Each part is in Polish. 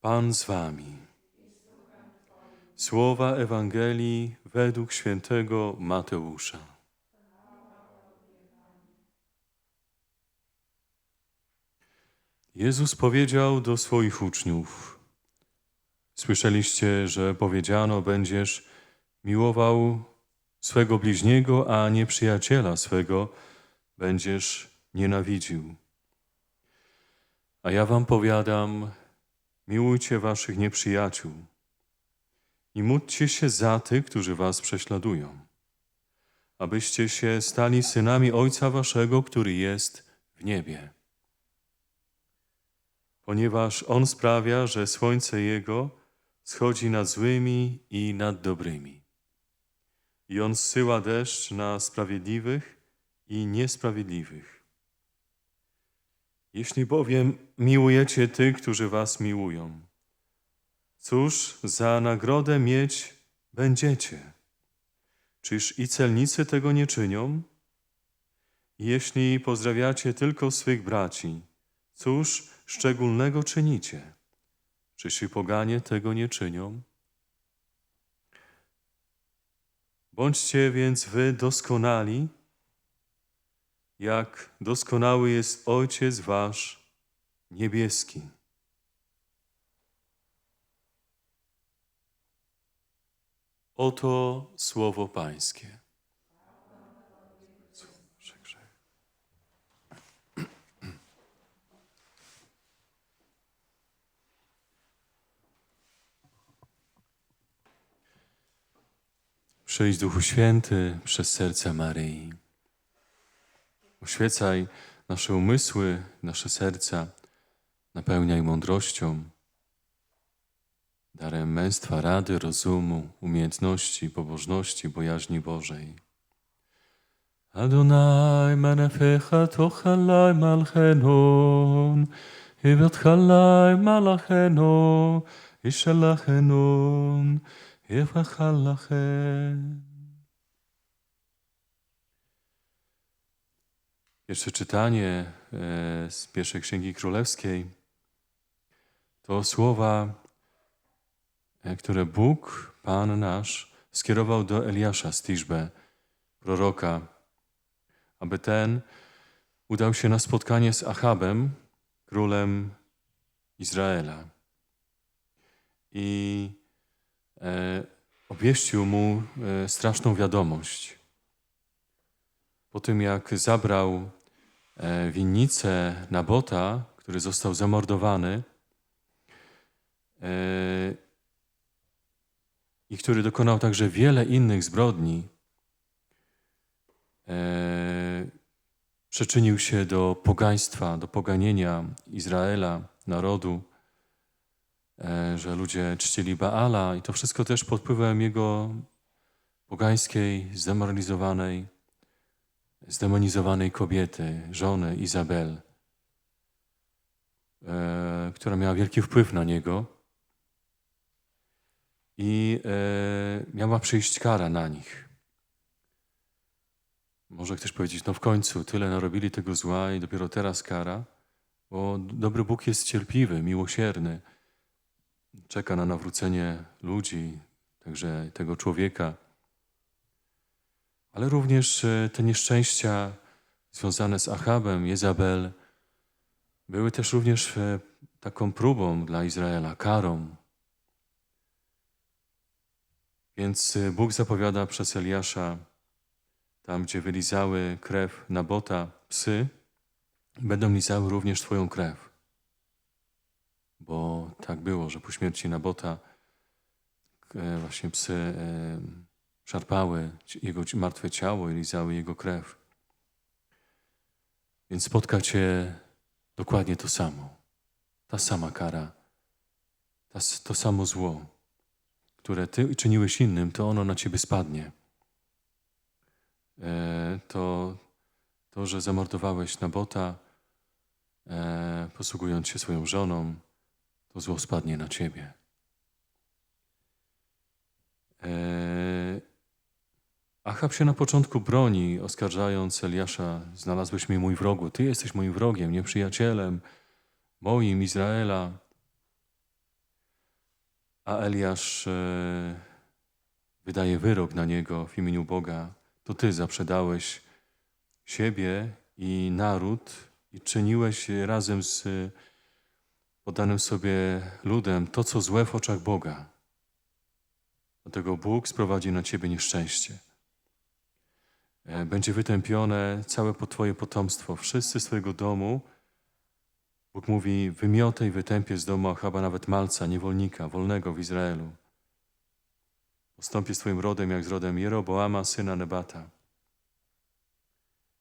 Pan z wami. Słowa Ewangelii według świętego Mateusza. Jezus powiedział do swoich uczniów: Słyszeliście, że powiedziano: Będziesz miłował swego bliźniego, a nieprzyjaciela swego będziesz nienawidził. A ja wam powiadam: miłujcie waszych nieprzyjaciół i módlcie się za tych, którzy was prześladują, abyście się stali synami Ojca waszego, który jest w niebie. Ponieważ On sprawia, że słońce Jego schodzi nad złymi i nad dobrymi. I On zsyła deszcz na sprawiedliwych i niesprawiedliwych. Jeśli bowiem miłujecie tych, którzy was miłują, cóż za nagrodę mieć będziecie? Czyż i celnicy tego nie czynią? Jeśli pozdrawiacie tylko swych braci, cóż szczególnego czynicie? Czyż i poganie tego nie czynią? Bądźcie więc wy doskonali, jak doskonały jest Ojciec Wasz niebieski. Oto słowo Pańskie. Przyjdź Duchu Święty przez serce Maryi. Oświecaj nasze umysły, nasze serca, napełniaj mądrością, darem męstwa, rady, rozumu, umiejętności, pobożności, bojaźni Bożej. Adonai menefecha tochalai malchenon, hivetchalai malachenon, ishalachenon, hivrachalachem. Pierwsze czytanie e, z pierwszej Księgi Królewskiej to słowa, e, które Bóg, Pan nasz, skierował do Eliasza z Tiszbe, proroka, aby ten udał się na spotkanie z Achabem, królem Izraela. I e, obwieścił mu straszną wiadomość. Po tym, jak zabrał winnicę Nabota, który został zamordowany e, i który dokonał także wiele innych zbrodni, e, przyczynił się do pogaństwa, do poganienia Izraela, narodu, e, że ludzie czcili Baala i to wszystko też pod wpływem jego pogańskiej, zdemoralizowanej, zdemonizowanej kobiety, żony Izabel, e, która miała wielki wpływ na niego i e, miała przyjść kara na nich. Może ktoś powiedzieć, no w końcu tyle narobili tego zła i dopiero teraz kara, bo dobry Bóg jest cierpliwy, miłosierny, czeka na nawrócenie ludzi, także tego człowieka. Ale również e, te nieszczęścia związane z Achabem, Jezabel, były też również e, taką próbą dla Izraela, karą. Więc e, Bóg zapowiada przez Eliasza, tam gdzie wylizały krew Nabota psy, będą lizały również Twoją krew. Bo tak było, że po śmierci Nabota właśnie psy szarpały jego martwe ciało i lizały jego krew. Więc spotka Cię dokładnie to samo. Ta sama kara, ta, to samo zło, które Ty czyniłeś innym, to ono na Ciebie spadnie. E, to, to że zamordowałeś Nabota, e, posługując się swoją żoną, to zło spadnie na Ciebie. E, Achab się na początku broni, oskarżając Eliasza, znalazłeś mnie mój wrogu, ty jesteś moim wrogiem, nieprzyjacielem moim Izraela. a Eliasz e, wydaje wyrok na niego w imieniu Boga. To ty zaprzedałeś siebie i naród i czyniłeś razem z poddanym sobie ludem to, co złe w oczach Boga. Dlatego Bóg sprowadzi na ciebie nieszczęście. E, Będzie wytępione całe twoje potomstwo. Wszyscy z twojego domu, Bóg mówi, wymiotę i wytępię z domu Achaba nawet malca, niewolnika, wolnego w Izraelu. Postąpię z twoim rodem jak z rodem Jeroboama, syna Nebata,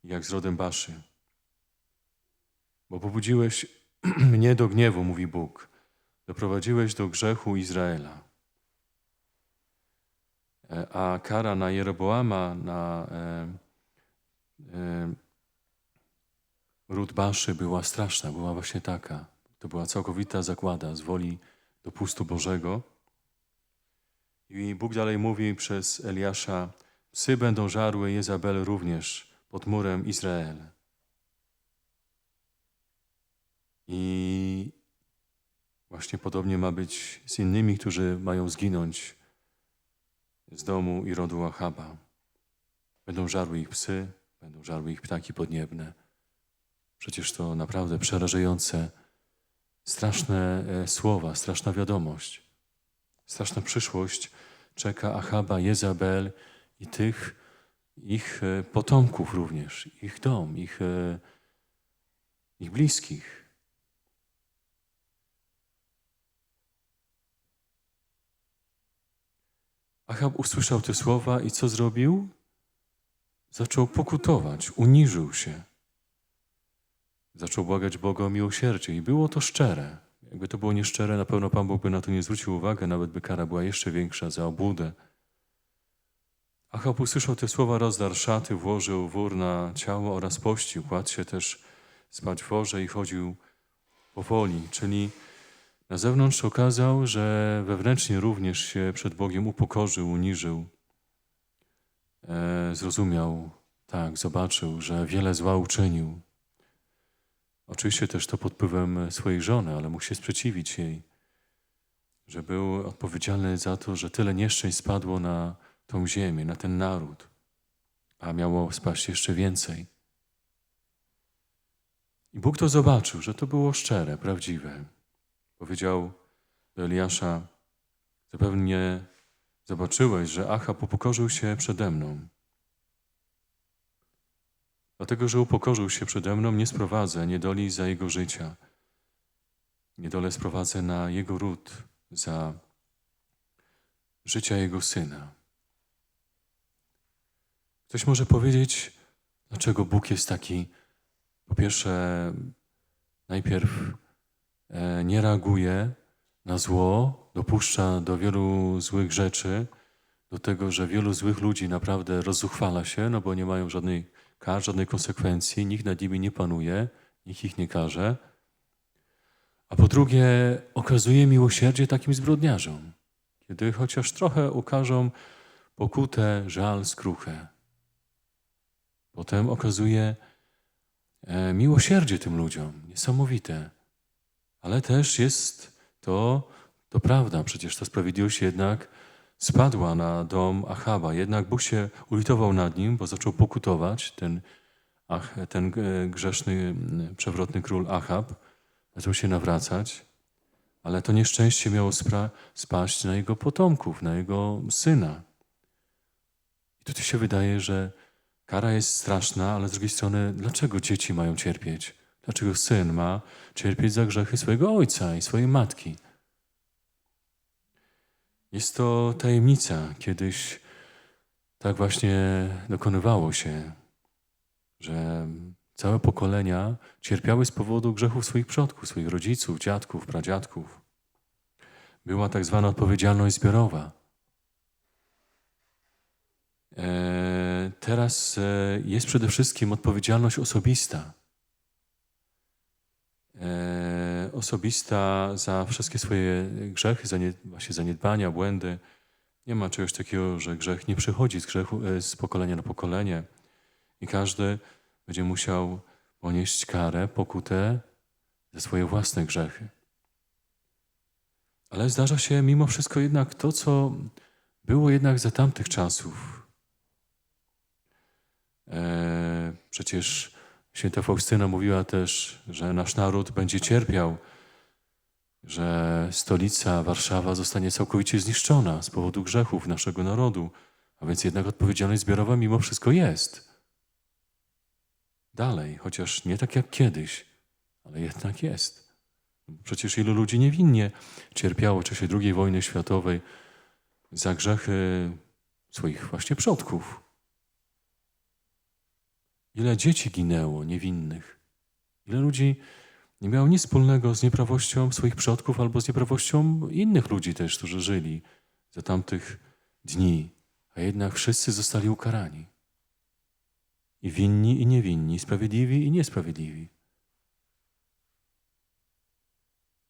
jak z rodem Baszy. Bo pobudziłeś mnie do gniewu, mówi Bóg. Doprowadziłeś do grzechu Izraela. E, A kara na Jeroboama, na e, e, ród Baszy była straszna, była właśnie taka. To była całkowita zagłada z woli dopustu Bożego. I Bóg dalej mówi przez Eliasza, psy będą żarły Jezabel również pod murem Izrael. I właśnie podobnie ma być z innymi, którzy mają zginąć z domu i rodu Achaba. Będą żarły ich psy, będą żarły ich ptaki podniebne. Przecież to naprawdę przerażające, straszne e, słowa, straszna wiadomość. Straszna przyszłość czeka Achaba, Jezabel i tych ich e, potomków również, ich dom, ich, e, ich bliskich. Achab usłyszał te słowa i co zrobił? Zaczął pokutować, uniżył się. Zaczął błagać Boga o miłosierdzie i było to szczere. Jakby to było nieszczere, na pewno Pan Bóg by na to nie zwrócił uwagi, nawet by kara była jeszcze większa za obłudę. Achab usłyszał te słowa, rozdarł szaty, włożył wór na ciało oraz pościł. Kładł się też spać w worze i chodził powoli, czyli na zewnątrz okazał, że wewnętrznie również się przed Bogiem upokorzył, uniżył. E, zrozumiał, tak, zobaczył, że wiele zła uczynił. Oczywiście też to pod wpływem swojej żony, ale mógł się sprzeciwić jej, że był odpowiedzialny za to, że tyle nieszczęść spadło na tą ziemię, na ten naród, a miało spaść jeszcze więcej. I Bóg to zobaczył, że to było szczere, prawdziwe. Powiedział do Eliasza, zapewne zobaczyłeś, że Achab upokorzył się przede mną. Dlatego, że upokorzył się przede mną, nie sprowadzę niedoli za jego życia. Niedolę sprowadzę na jego ród za życia jego syna. Ktoś może powiedzieć, dlaczego Bóg jest taki, po pierwsze, najpierw nie reaguje na zło, dopuszcza do wielu złych rzeczy, do tego, że wielu złych ludzi naprawdę rozzuchwala się, no bo nie mają żadnej kar, żadnej konsekwencji, nikt nad nimi nie panuje, nikt ich nie karze. A po drugie, okazuje miłosierdzie takim zbrodniarzom, kiedy chociaż trochę ukażą pokutę, żal, skruchę. Potem okazuje e, miłosierdzie tym ludziom, niesamowite. Ale też jest to, to prawda, przecież ta sprawiedliwość jednak spadła na dom Achaba. Jednak Bóg się ulitował nad nim, bo zaczął pokutować ten, ach, ten e, grzeszny, m, przewrotny król Achab. Zaczął się nawracać, ale to nieszczęście miało spaść na jego potomków, na jego syna. I tutaj się wydaje, że kara jest straszna, ale z drugiej strony, dlaczego dzieci mają cierpieć? Dlaczego syn ma cierpieć za grzechy swojego ojca i swojej matki? Jest to tajemnica. Kiedyś tak właśnie dokonywało się, że całe pokolenia cierpiały z powodu grzechów swoich przodków, swoich rodziców, dziadków, pradziadków. Była tak zwana odpowiedzialność zbiorowa. E, Teraz e, jest przede wszystkim odpowiedzialność osobista. E, Osobista za wszystkie swoje grzechy, właśnie zaniedbania, błędy. Nie ma czegoś takiego, że grzech nie przychodzi z, grzechu, e, z pokolenia na pokolenie i każdy będzie musiał ponieść karę, pokutę za swoje własne grzechy. Ale zdarza się mimo wszystko jednak to, co było jednak za tamtych czasów. E, przecież święta Faustyna mówiła też, że nasz naród będzie cierpiał, że stolica Warszawa zostanie całkowicie zniszczona z powodu grzechów naszego narodu, a więc jednak odpowiedzialność zbiorowa mimo wszystko jest. Dalej, chociaż nie tak jak kiedyś, ale jednak jest. Przecież ilu ludzi niewinnie cierpiało w czasie II wojny światowej za grzechy swoich właśnie przodków. Ile dzieci ginęło niewinnych. Ile ludzi nie miało nic wspólnego z nieprawością swoich przodków albo z nieprawością innych ludzi też, którzy żyli za tamtych dni, a jednak wszyscy zostali ukarani. I winni, i niewinni, sprawiedliwi, i niesprawiedliwi.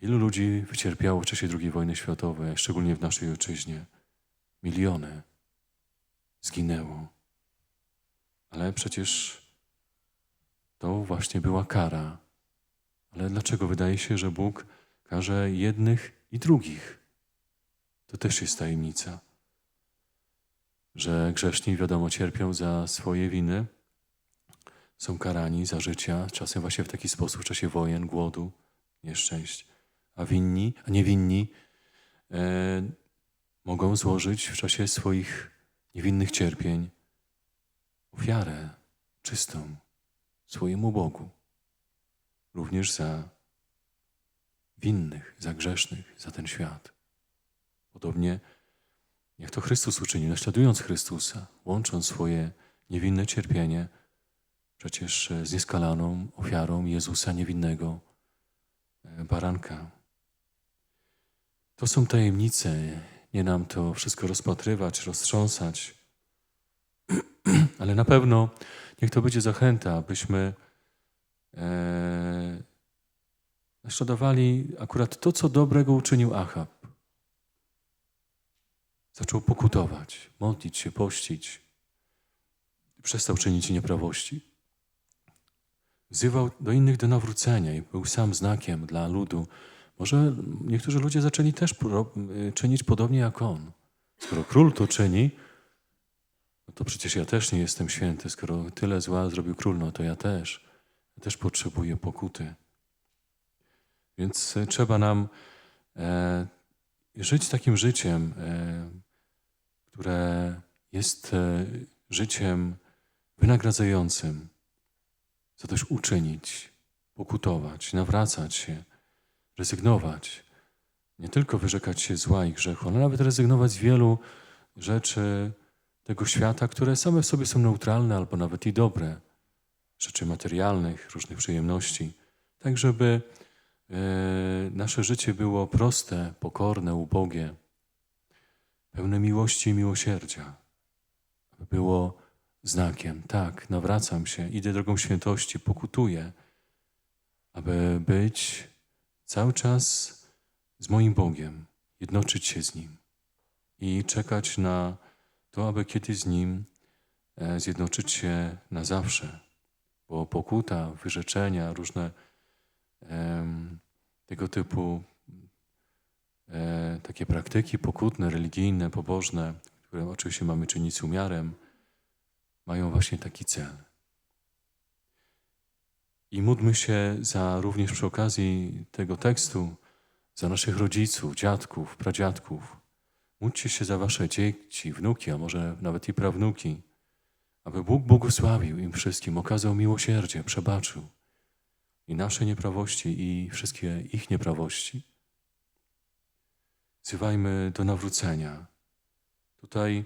Ilu ludzi wycierpiało w czasie II wojny światowej, szczególnie w naszej ojczyźnie? Miliony zginęło. Ale przecież to właśnie była kara. Ale dlaczego wydaje się, że Bóg karze jednych i drugich? To też jest tajemnica. Że grzeszni, wiadomo, cierpią za swoje winy, są karani za życia, czasem właśnie w taki sposób w czasie wojen, głodu, nieszczęść. A winni, a niewinni e, mogą złożyć w czasie swoich niewinnych cierpień ofiarę czystą swojemu Bogu. Również za winnych, za grzesznych, za ten świat. Podobnie jak to Chrystus uczynił, naśladując Chrystusa, łącząc swoje niewinne cierpienie przecież z nieskalaną ofiarą Jezusa niewinnego e, baranka. To są tajemnice, nie nam to wszystko rozpatrywać, roztrząsać, ale na pewno niech to będzie zachęta, abyśmy e, naśladowali akurat to, co dobrego uczynił Achab. Zaczął pokutować, modlić się, pościć. Przestał czynić nieprawości. Wzywał do innych do nawrócenia i był sam znakiem dla ludu. Może niektórzy ludzie zaczęli też y, czynić podobnie jak on. Skoro król to czyni, no to przecież ja też nie jestem święty. Skoro tyle zła zrobił król, no to ja też. Ja też potrzebuję pokuty. Więc e, trzeba nam e, żyć takim życiem, e, które jest e, życiem wynagradzającym. Co też uczynić, pokutować, nawracać się, rezygnować. Nie tylko wyrzekać się zła i grzechu, ale nawet rezygnować z wielu rzeczy tego świata, które same w sobie są neutralne albo nawet i dobre. Rzeczy materialnych, różnych przyjemności. Tak, żeby e, nasze życie było proste, pokorne, ubogie, pełne miłości i miłosierdzia. Aby było znakiem, tak, nawracam się, idę drogą świętości, pokutuję, aby być cały czas z moim Bogiem, jednoczyć się z Nim i czekać na to, aby kiedyś z Nim e, zjednoczyć się na zawsze. Bo pokuta, wyrzeczenia, różne tego typu e, takie praktyki pokutne, religijne, pobożne, które oczywiście mamy czynić z umiarem, mają właśnie taki cel. I módlmy się za również przy okazji tego tekstu, za naszych rodziców, dziadków, pradziadków. Módlcie się za wasze dzieci, wnuki, a może nawet i prawnuki, aby Bóg błogosławił im wszystkim, okazał miłosierdzie, przebaczył i nasze nieprawości, i wszystkie ich nieprawości. Wzywajmy do nawrócenia. Tutaj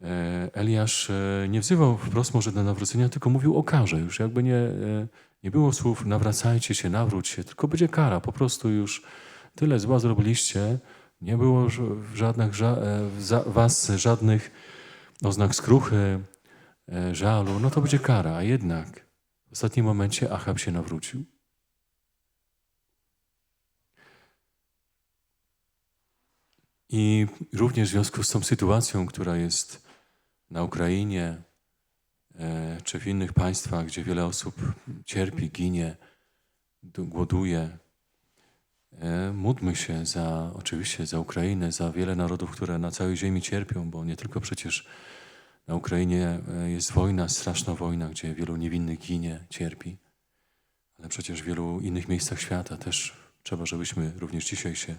e, Eliasz e, nie wzywał wprost może do nawrócenia, tylko mówił o karze. Już jakby nie, e, nie było słów nawracajcie się, nawróć się, tylko będzie kara. Po prostu już tyle zła zrobiliście, nie było w żadnych, ża- e, w was żadnych oznak skruchy, e, żalu, no to będzie kara. A jednak w ostatnim momencie Achab się nawrócił. I również w związku z tą sytuacją, która jest na Ukrainie e, czy w innych państwach, gdzie wiele osób cierpi, ginie, głoduje, Módlmy się za, oczywiście za Ukrainę, za wiele narodów, które na całej ziemi cierpią, bo nie tylko przecież na Ukrainie e, jest wojna, straszna wojna, gdzie wielu niewinnych ginie, cierpi, ale przecież w wielu innych miejscach świata też trzeba, żebyśmy również dzisiaj się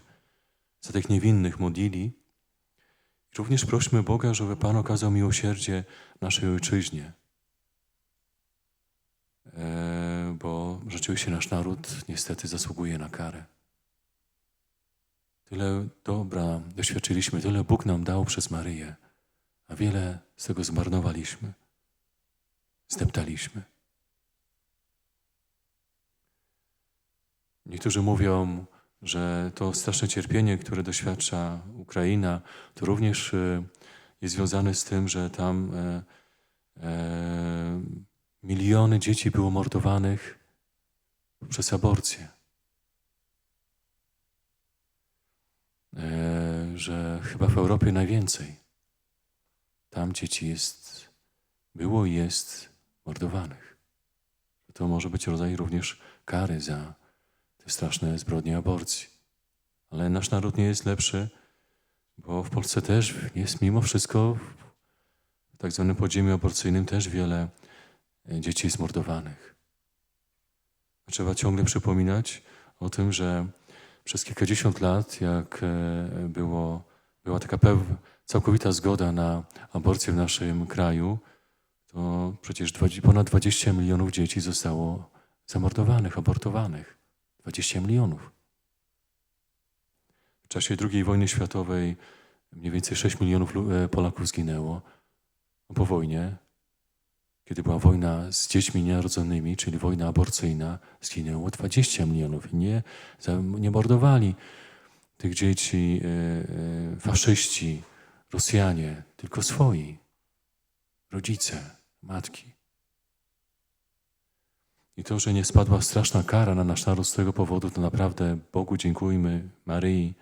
za tych niewinnych modlili. Również prośmy Boga, żeby Pan okazał miłosierdzie naszej ojczyźnie, E, bo rzeczywiście nasz naród niestety zasługuje na karę. Tyle dobra doświadczyliśmy, tyle Bóg nam dał przez Maryję, a wiele z tego zmarnowaliśmy, zdeptaliśmy. Niektórzy mówią, że to straszne cierpienie, które doświadcza Ukraina, to również e, jest związane z tym, że tam e, e, miliony dzieci było mordowanych przez aborcję. Że chyba w Europie najwięcej. Tam dzieci jest, było i jest mordowanych. To może być rodzaj również kary za te straszne zbrodnie aborcji. Ale nasz naród nie jest lepszy, bo w Polsce też jest mimo wszystko w tak zwanym podziemiu aborcyjnym też wiele e, dzieci jest mordowanych. Trzeba ciągle przypominać o tym, że przez kilkadziesiąt lat, jak e, było, była taka całkowita zgoda na aborcję w naszym kraju, to przecież dwa- ponad 20 milionów dzieci zostało zamordowanych, abortowanych. 20 milionów. W czasie II wojny światowej mniej więcej 6 milionów e, Polaków zginęło. Po wojnie, kiedy była wojna z dziećmi nienarodzonymi, czyli wojna aborcyjna, zginęło 20 milionów. I nie, nie mordowali tych dzieci e, e, faszyści, Rosjanie, tylko swoi. Rodzice, matki. I to, że nie spadła straszna kara na nasz naród z tego powodu, to naprawdę Bogu dziękujmy, Maryi,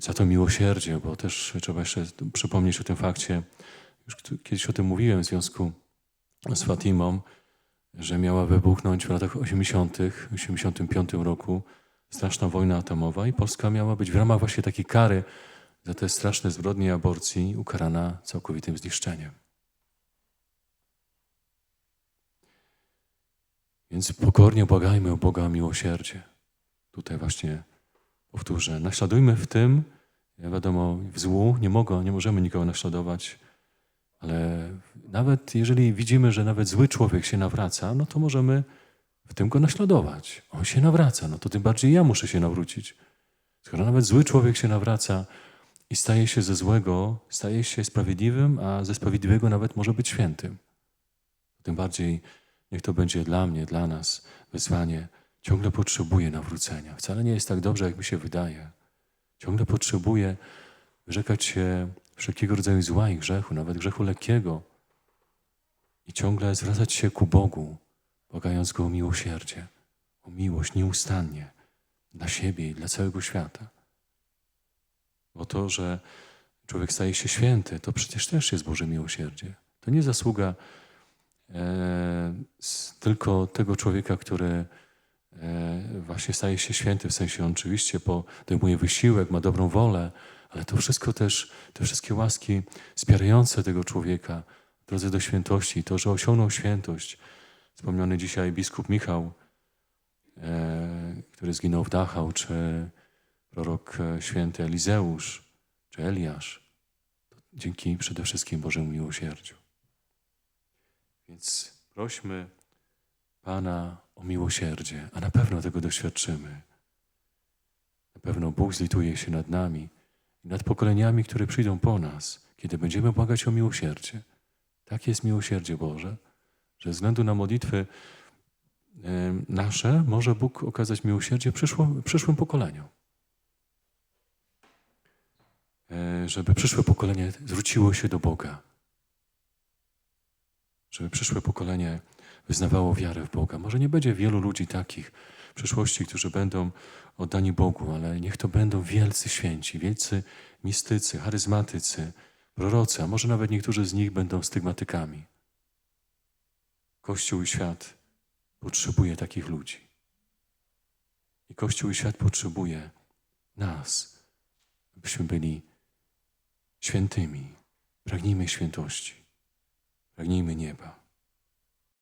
za to miłosierdzie, bo też trzeba jeszcze przypomnieć o tym fakcie, już kiedyś o tym mówiłem w związku z Fatimą, że miała wybuchnąć w latach 80., 85 roku straszna wojna atomowa i Polska miała być w ramach właśnie takiej kary za te straszne zbrodnie aborcji ukarana całkowitym zniszczeniem. Więc pokornie błagajmy o Boga o miłosierdzie. Tutaj właśnie powtórzę, naśladujmy w tym, wiadomo, w złu nie, mogą, nie możemy nikogo naśladować, ale nawet jeżeli widzimy, że nawet zły człowiek się nawraca, no to możemy w tym go naśladować. On się nawraca, no to tym bardziej ja muszę się nawrócić. Skoro nawet zły człowiek się nawraca i staje się ze złego, staje się sprawiedliwym, a ze sprawiedliwego nawet może być świętym. Tym bardziej niech to będzie dla mnie, dla nas wyzwanie. Ciągle potrzebuję nawrócenia. Wcale nie jest tak dobrze, jak mi się wydaje. Ciągle potrzebuję wyrzekać się wszelkiego rodzaju zła i grzechu, nawet grzechu lekkiego. I ciągle zwracać się ku Bogu, błagając Go o miłosierdzie, o miłość nieustannie dla siebie i dla całego świata. Bo to, że człowiek staje się święty, to przecież też jest Boże miłosierdzie. To nie zasługa e, tylko tego człowieka, który e, właśnie staje się święty, w sensie on oczywiście podejmuje wysiłek, ma dobrą wolę, ale to wszystko też, te wszystkie łaski wspierające tego człowieka drodze do świętości, to, że osiągnął świętość. Wspomniany dzisiaj biskup Michał, e, który zginął w Dachau, czy prorok e, święty Elizeusz, czy Eliasz, dzięki przede wszystkim Bożemu miłosierdziu. Więc prośmy Pana o miłosierdzie, a na pewno tego doświadczymy. Na pewno Bóg zlituje się nad nami i nad pokoleniami, które przyjdą po nas, kiedy będziemy błagać o miłosierdzie. Tak jest miłosierdzie Boże, że ze względu na modlitwy nasze może Bóg okazać miłosierdzie przyszło, przyszłym pokoleniom. E, Żeby przyszłe pokolenie zwróciło się do Boga. Żeby przyszłe pokolenie wyznawało wiarę w Boga. Może nie będzie wielu ludzi takich przyszłości, którzy będą oddani Bogu, ale niech to będą wielcy święci, wielcy mistycy, charyzmatycy, prorocy, a może nawet niektórzy z nich będą stygmatykami. Kościół i świat potrzebuje takich ludzi. I Kościół i świat potrzebuje nas, byśmy byli świętymi. Pragnijmy świętości. Pragnijmy nieba.